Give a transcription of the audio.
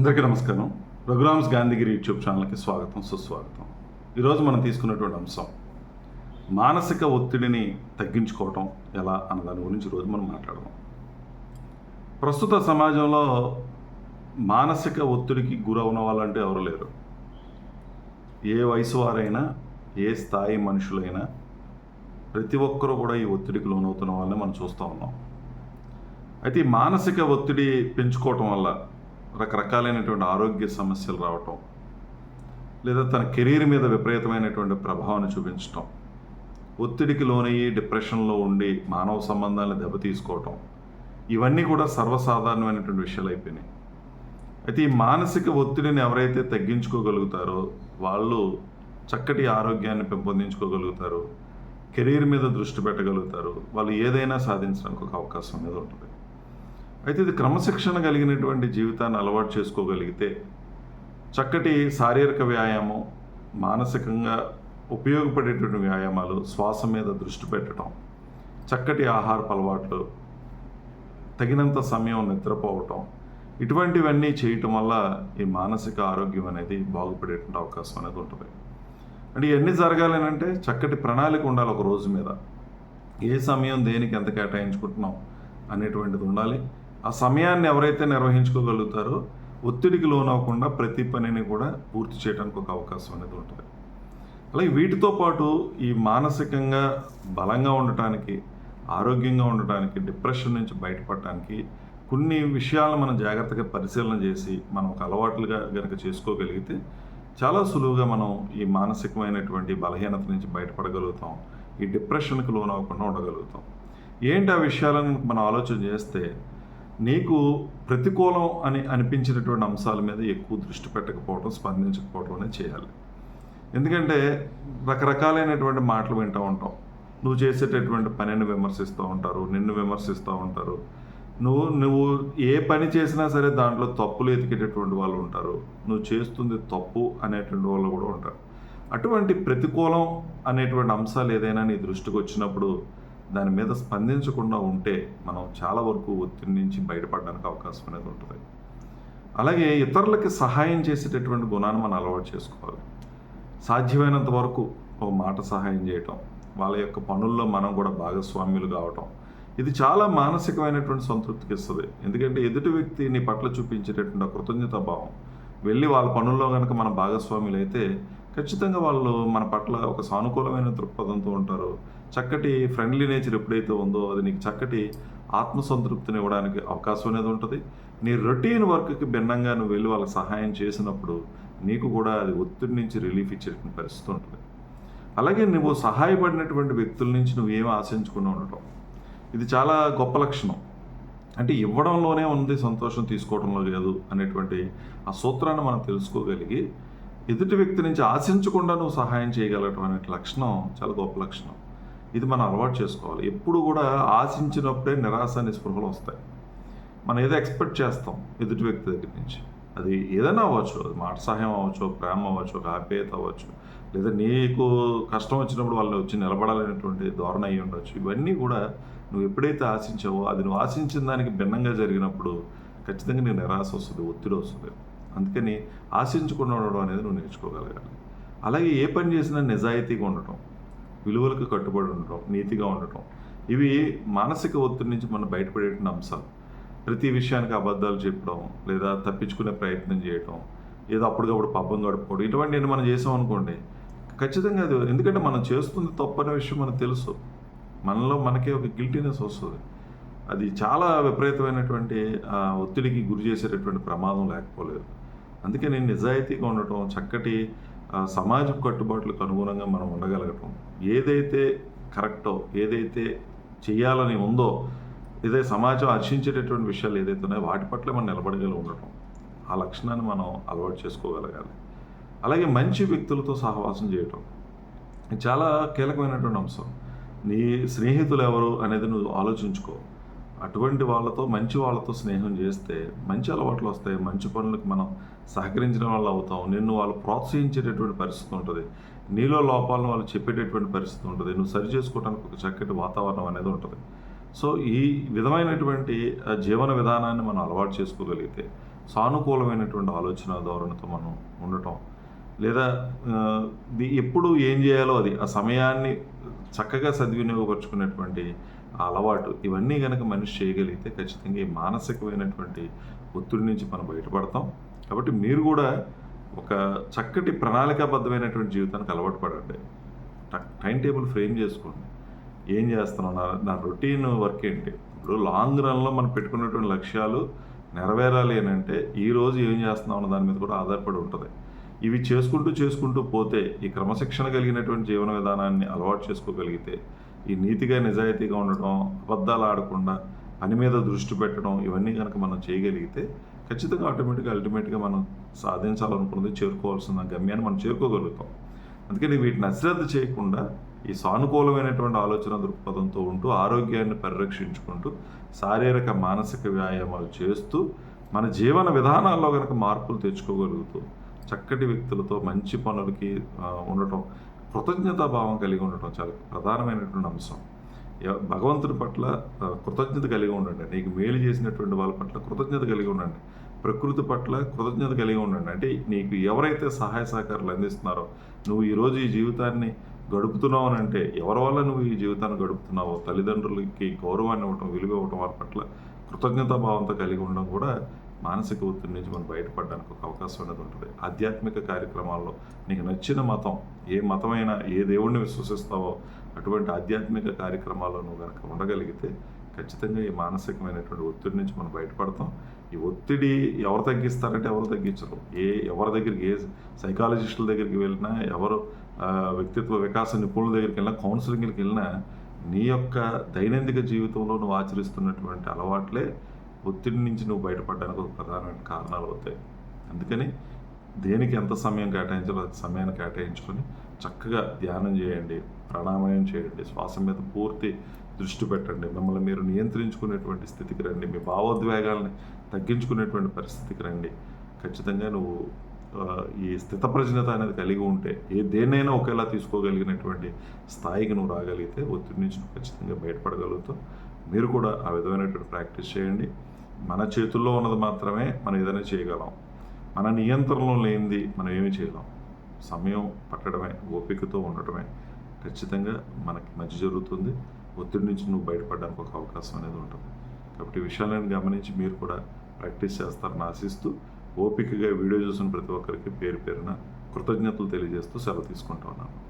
అందరికీ నమస్కారం. రఘురామ్స్ గాంధీగిరి యూట్యూబ్ ఛానల్కి స్వాగతం సుస్వాగతం. ఈరోజు మనం తీసుకున్నటువంటి అంశం మానసిక ఒత్తిడిని తగ్గించుకోవటం ఎలా అన్న దాని గురించి ఈరోజు మనం మాట్లాడదాం. ప్రస్తుత సమాజంలో మానసిక ఒత్తిడికి గురవున వాళ్ళంటే ఎవరు లేరు. ఏ వయసు వారైనా ఏ స్థాయి మనుషులైనా ప్రతి ఒక్కరూ కూడా ఈ ఒత్తిడికి లోనవుతున్న వాళ్ళని మనం చూస్తూ ఉన్నాం. అయితే ఈ మానసిక ఒత్తిడి పెంచుకోవటం వల్ల రకరకాలైనటువంటి ఆరోగ్య సమస్యలు రావటం లేదా తన కెరీర్ మీద విపరీతమైనటువంటి ప్రభావాన్ని చూపించటం ఒత్తిడికి లోనయ్యి డిప్రెషన్లో ఉండి మానవ సంబంధాలను దెబ్బతీసుకోవటం ఇవన్నీ కూడా సర్వసాధారణమైనటువంటి విషయాలు అయిపోయినాయి. అయితే ఈ మానసిక ఒత్తిడిని ఎవరైతే తగ్గించుకోగలుగుతారో వాళ్ళు చక్కటి ఆరోగ్యాన్ని పెంపొందించుకోగలుగుతారు కెరీర్ మీద దృష్టి పెట్టగలుగుతారు వాళ్ళు ఏదైనా సాధించడానికి ఒక అవకాశం అనేది ఉంటుంది. అయితే ఇది క్రమశిక్షణ కలిగినటువంటి జీవితాన్ని అలవాటు చేసుకోగలిగితే చక్కటి శారీరక వ్యాయామం మానసికంగా ఉపయోగపడేటువంటి వ్యాయామాలు శ్వాస మీద దృష్టి పెట్టడం చక్కటి ఆహారపు అలవాట్లు తగినంత సమయం నిద్రపోవటం ఇటువంటివన్నీ చేయటం వల్ల ఈ మానసిక ఆరోగ్యం అనేది బాగుపడేటువంటి అవకాశం అనేది ఉంటుంది. అంటే ఇవన్నీ జరగాలని అంటే చక్కటి ప్రణాళిక ఉండాలి ఒక రోజు మీద. ఏ సమయం దేనికి ఎంత కేటాయించుకుంటున్నాం అనేటువంటిది ఉండాలి. ఆ సమయాన్ని ఎవరైతే నిర్వహించుకోగలుగుతారో ఒత్తిడికి లోనవ్వకుండా ప్రతి పనిని కూడా పూర్తి చేయడానికి ఒక అవకాశం అనేది ఉంటుంది. అలాగే వీటితో పాటు ఈ మానసికంగా బలంగా ఉండటానికి ఆరోగ్యంగా ఉండటానికి డిప్రెషన్ నుంచి బయటపడటానికి కొన్ని విషయాలను మనం జాగ్రత్తగా పరిశీలన చేసి మనం ఒక అలవాట్లుగా గనక చేసుకోగలిగితే చాలా సులువుగా మనం ఈ మానసికమైనటువంటి బలహీనత నుంచి బయటపడగలుగుతాం. ఈ డిప్రెషన్కి లోనవ్వకుండా ఉండగలుగుతాం. ఏంటి ఆ విషయాలను మనం ఆలోచన చేస్తే నీకు ప్రతికూలం అని అనిపించినటువంటి అంశాల మీద ఎక్కువ దృష్టి పెట్టకపోవడం స్పందించకపోవడం అనేది చేయాలి. ఎందుకంటే రకరకాలైనటువంటి మాటలు వింటూ ఉంటాం. నువ్వు చేసేటటువంటి పనిని విమర్శిస్తూ ఉంటారు నిన్ను విమర్శిస్తూ ఉంటారు. నువ్వు నువ్వు ఏ పని చేసినా సరే దాంట్లో తప్పులు ఎతికేటటువంటి వాళ్ళు ఉంటారు. నువ్వు చేస్తుంది తప్పు అనేటువంటి వాళ్ళు కూడా ఉంటారు. అటువంటి ప్రతికూలం అనేటువంటి అంశాలు ఏదైనా నీ దృష్టికి వచ్చినప్పుడు దాని మీద స్పందించకుండా ఉంటే మనం చాలా వరకు ఒత్తిడి నుంచి బయటపడడానికి అవకాశం అనేది ఉంటుంది. అలాగే ఇతరులకి సహాయం చేసేటటువంటి గుణాన్ని మనం అలవాటు చేసుకోవాలి. సాధ్యమైనంత వరకు ఒక మాట సహాయం చేయటం వాళ్ళ యొక్క పనుల్లో మనం కూడా భాగస్వామ్యులు కావటం ఇది చాలా మానసికమైనటువంటి సంతృప్తికి ఇస్తుంది. ఎందుకంటే ఎదుటి వ్యక్తి నీ పట్ల చూపించేటటువంటి కృతజ్ఞత భావం వెళ్ళి వాళ్ళ పనుల్లో కనుక మన భాగస్వాములు అయితే ఖచ్చితంగా వాళ్ళు మన పట్ల ఒక సానుకూలమైన దృక్పథంతో ఉంటారు. చక్కటి ఫ్రెండ్లీ నేచర్ ఎప్పుడైతే ఉందో అది నీకు చక్కటి ఆత్మసంతృప్తిని ఇవ్వడానికి అవకాశం అనేది ఉంటుంది. నీ రొటీన్ వర్క్కి భిన్నంగా నువ్వు వెళ్ళి వాళ్ళకి సహాయం చేసినప్పుడు నీకు కూడా అది ఒత్తిడి నుంచి రిలీఫ్ ఇచ్చేటువంటి పరిస్థితి ఉంటుంది. అలాగే నువ్వు సహాయపడినటువంటి వ్యక్తుల నుంచి నువ్వు ఏమి ఆశించుకుని ఉండటం. ఇది చాలా గొప్ప లక్షణం. అంటే ఇవ్వడంలోనే ఉంది సంతోషం తీసుకోవడంలో లేదు అనేటువంటి ఆ సూత్రాన్ని మనం తెలుసుకోగలిగి ఎదుటి వ్యక్తి నుంచి ఆశించకుండా నువ్వు సహాయం చేయగలటం అనే లక్షణం చాలా గొప్ప లక్షణం. ఇది మనం అలవాటు చేసుకోవాలి. ఎప్పుడు కూడా ఆశించినప్పుడే నిరాశ నిస్పృహలు వస్తాయి. మనం ఏదో ఎక్స్పెక్ట్ చేస్తాం ఎదుటి వ్యక్తి దగ్గర నుంచి. అది ఏదైనా అవ్వచ్చు. అది మాట సహాయం అవ్వచ్చు ప్రేమ అవ్వచ్చు ఒక ఆప్యాయత అవ్వచ్చు. లేదా నీకు కష్టం వచ్చినప్పుడు వాళ్ళు వచ్చి నిలబడాలనేటువంటి ధోరణ అయ్యి ఉండొచ్చు. ఇవన్నీ కూడా నువ్వు ఎప్పుడైతే ఆశించావో అది నువ్వు ఆశించిన దానికి భిన్నంగా జరిగినప్పుడు ఖచ్చితంగా నీకు నిరాశ వస్తుంది ఒత్తిడి వస్తుంది. అందుకని ఆశించకుండా ఉండడం అనేది నువ్వు నేర్చుకోగలగాలి. అలాగే ఏ పని చేసినా నిజాయితీగా ఉండటం. విలువలకు కట్టుబడి ఉండటం నీతిగా ఉండటం. ఇవి మానసిక ఒత్తిడి నుంచి మనం బయటపడేటువంటి అంశాలు. ప్రతి విషయానికి అబద్ధాలు చెప్పడం లేదా తప్పించుకునే ప్రయత్నం చేయటం ఏదో అప్పటికప్పుడు పబ్బం గడుపుకోవడం ఇటువంటివి మనం చేసాం అనుకోండి ఖచ్చితంగా అది ఎందుకంటే మనం చేస్తుంది తప్పనే విషయం మనకు తెలుసు. మనలో మనకే ఒక గిల్టీనెస్ వస్తుంది. అది చాలా విపరీతమైనటువంటి ఆ, ఒత్తిడికి గురి చేసేటటువంటి ప్రమాదం లేకపోలేదు. అందుకే నేను నిజాయితీగా ఉండటం చక్కటి సమాజం కట్టుబాట్లకు అనుగుణంగా మనం ఉండగలగటం. ఏదైతే కరెక్టో ఏదైతే చేయాలని ఉందో ఏదైతే సమాజం హర్షించేటటువంటి విషయాలు ఏదైతే ఉన్నాయో వాటి పట్ల మనం నిలబడగలి ఉండటం. ఆ లక్షణాన్ని మనం అలవాటు చేసుకోగలగాలి. అలాగే మంచి వ్యక్తులతో సహవాసం చేయటం. చాలా కీలకమైనటువంటి అంశం. నీ స్నేహితులు ఎవరు అనేది నువ్వు ఆలోచించుకో. అటువంటి వాళ్ళతో మంచి వాళ్ళతో స్నేహం చేస్తే మంచి అలవాట్లు వస్తాయి మంచి పనులకు మనం సహకరించిన వాళ్ళు అవుతాం. నిన్ను వాళ్ళు ప్రోత్సహించేటటువంటి పరిస్థితి ఉంటుంది. నీలో లోపాలను వాళ్ళు చెప్పేటటువంటి పరిస్థితి ఉంటుంది. నువ్వు సరి చేసుకోవడానికి ఒక చక్కటి వాతావరణం అనేది ఉంటుంది. సో ఈ విధమైనటువంటి ఆ, జీవన విధానాన్ని మనం అలవాటు చేసుకోగలిగితే సానుకూలమైనటువంటి ఆలోచన ధోరణితో మనం ఉండటం లేదా ఎప్పుడు ఏం చేయాలో అది ఆ సమయాన్ని చక్కగా సద్వినియోగపరుచుకునేటువంటి ఆ అలవాటు. ఇవన్నీ కనుక మనిషి చేయగలిగితే ఖచ్చితంగా ఈ మానసికమైనటువంటి ఒత్తిడి నుంచి మనం బయటపడతాం. కాబట్టి మీరు కూడా ఒక చక్కటి ప్రణాళికాబద్ధమైనటువంటి జీవితానికి అలవాటు పడండి. ట- టైం టేబుల్ ఫ్రేమ్ చేసుకోండి. ఏం చేస్తున్నాం నా నా రొటీన్ వర్క్ ఏంటి? ఇప్పుడు లాంగ్ రన్లో మనం పెట్టుకున్నటువంటి లక్ష్యాలు నెరవేరాలి అని అంటే ఈ రోజు ఏం చేస్తున్నాం అన్న దాని మీద కూడా ఆధారపడి ఉంటుంది. ఇవి చేసుకుంటూ చేసుకుంటూ పోతే ఈ క్రమశిక్షణ కలిగినటువంటి జీవన విధానాన్ని అలవాటు చేసుకోగలిగితే ఈ నీతిగా నిజాయితీగా ఉండటం అబద్ధాలు ఆడకుండా పని మీద దృష్టి పెట్టడం ఇవన్నీ కనుక మనం చేయగలిగితే ఖచ్చితంగా ఆటోమేటిక్గా అల్టిమేట్గా మనం సాధించాలనుకున్నది చేరుకోవాల్సిన గమ్యాన్ని మనం చేరుకోగలుగుతాం. అందుకని వీటిని అశ్రద్ధ చేయకుండా ఈ సానుకూలమైనటువంటి ఆలోచన దృక్పథంతో ఉంటూ ఆరోగ్యాన్ని పరిరక్షించుకుంటూ శారీరక మానసిక వ్యాయామాలు చేస్తూ మన జీవన విధానాల్లో కనుక మార్పులు తెచ్చుకోగలుగుతూ చక్కటి వ్యక్తులతో మంచి పనులకి ఉండటం కృతజ్ఞతాభావం కలిగి ఉండటం చాలా ప్రధానమైనటువంటి అంశం. భగవంతుని భగవంతుడి పట్ల కృతజ్ఞత కలిగి ఉండండి. నీకు మేలు చేసినటువంటి వాళ్ళ పట్ల కృతజ్ఞత కలిగి ఉండండి. ప్రకృతి పట్ల కృతజ్ఞత కలిగి ఉండండి. అంటే నీకు ఎవరైతే సహాయ సహకారాలు అందిస్తున్నారో నువ్వు ఈరోజు ఈ జీవితాన్ని గడుపుతున్నావు అని అంటే ఎవరి వల్ల నువ్వు ఈ జీవితాన్ని గడుపుతున్నావో తల్లిదండ్రులకి గౌరవాన్ని ఇవ్వటం విలువ ఇవ్వటం వాళ్ళ పట్ల కృతజ్ఞతా భావంతో కలిగి ఉండడం కూడా మానసిక ఒత్తిడి నుంచి మనం బయటపడడానికి ఒక అవకాశం అనేది ఉంటుంది. ఆధ్యాత్మిక కార్యక్రమాల్లో నీకు నచ్చిన మతం ఏ మతమైనా ఏ దేవుణ్ణి విశ్వసిస్తావో అటువంటి ఆధ్యాత్మిక కార్యక్రమాల్లో నువ్వు కనుక ఉండగలిగితే ఖచ్చితంగా ఈ మానసికమైనటువంటి ఒత్తిడి నుంచి మనం బయటపడతాం. ఈ ఒత్తిడి ఎవరు తగ్గిస్తారంటే ఎవరు తగ్గించరు. ఏ ఎవరి దగ్గరికి ఏ సైకాలజిస్టుల దగ్గరికి వెళ్ళినా ఎవరు వ్యక్తిత్వ వికాస నిపుణుల దగ్గరికి వెళ్ళినా కౌన్సిలింగ్కి వెళ్ళినా నీ యొక్క దైనందిక జీవితంలో నువ్వు ఆచరిస్తున్నటువంటి అలవాట్లే ఒత్తిడి నుంచి నువ్వు బయటపడడానికి ఒక ప్రధానమైన కారణాలు అవుతాయి. అందుకని దేనికి ఎంత సమయం కేటాయించాలో అది సమయాన్ని కేటాయించుకొని చక్కగా ధ్యానం చేయండి ప్రాణాయామం చేయండి శ్వాస మీద పూర్తి దృష్టి పెట్టండి మిమ్మల్ని మీరు నియంత్రించుకునేటువంటి స్థితికి రండి మీ భావోద్వేగాల్ని తగ్గించుకునేటువంటి పరిస్థితికి రండి. ఖచ్చితంగా నువ్వు ఈ స్థితప్రజ్ఞత అనేది కలిగి ఉంటే ఏ దేన్నైనా ఒకేలా తీసుకోగలిగినటువంటి స్థాయికి నువ్వు రాగలిగితే ఒత్తిడి నుంచి నువ్వు ఖచ్చితంగా బయటపడగలుగుతావు. మీరు కూడా ఆ విధమైనటువంటి ప్రాక్టీస్ చేయండి. మన చేతుల్లో ఉన్నది మాత్రమే మనం ఏదైనా చేయగలం. మన నియంత్రణలో లేనిది మనం ఏమి చేయలేం. సమయం పట్టడమే ఓపికతో ఉండటమే ఖచ్చితంగా మనకి మంచి జరుగుతుంది. ఒత్తిడి నుంచి నువ్వు బయటపడడానికి ఒక అవకాశం అనేది ఉంటుంది. కాబట్టి ఈ విషయాలను గమనించి మీరు కూడా ప్రాక్టీస్ చేస్తారని ఆశిస్తూ ఓపికగా వీడియో చూసిన ప్రతి ఒక్కరికి పేరు పేరున కృతజ్ఞతలు తెలియజేస్తూ సెలవు తీసుకుంటా ఉన్నాను.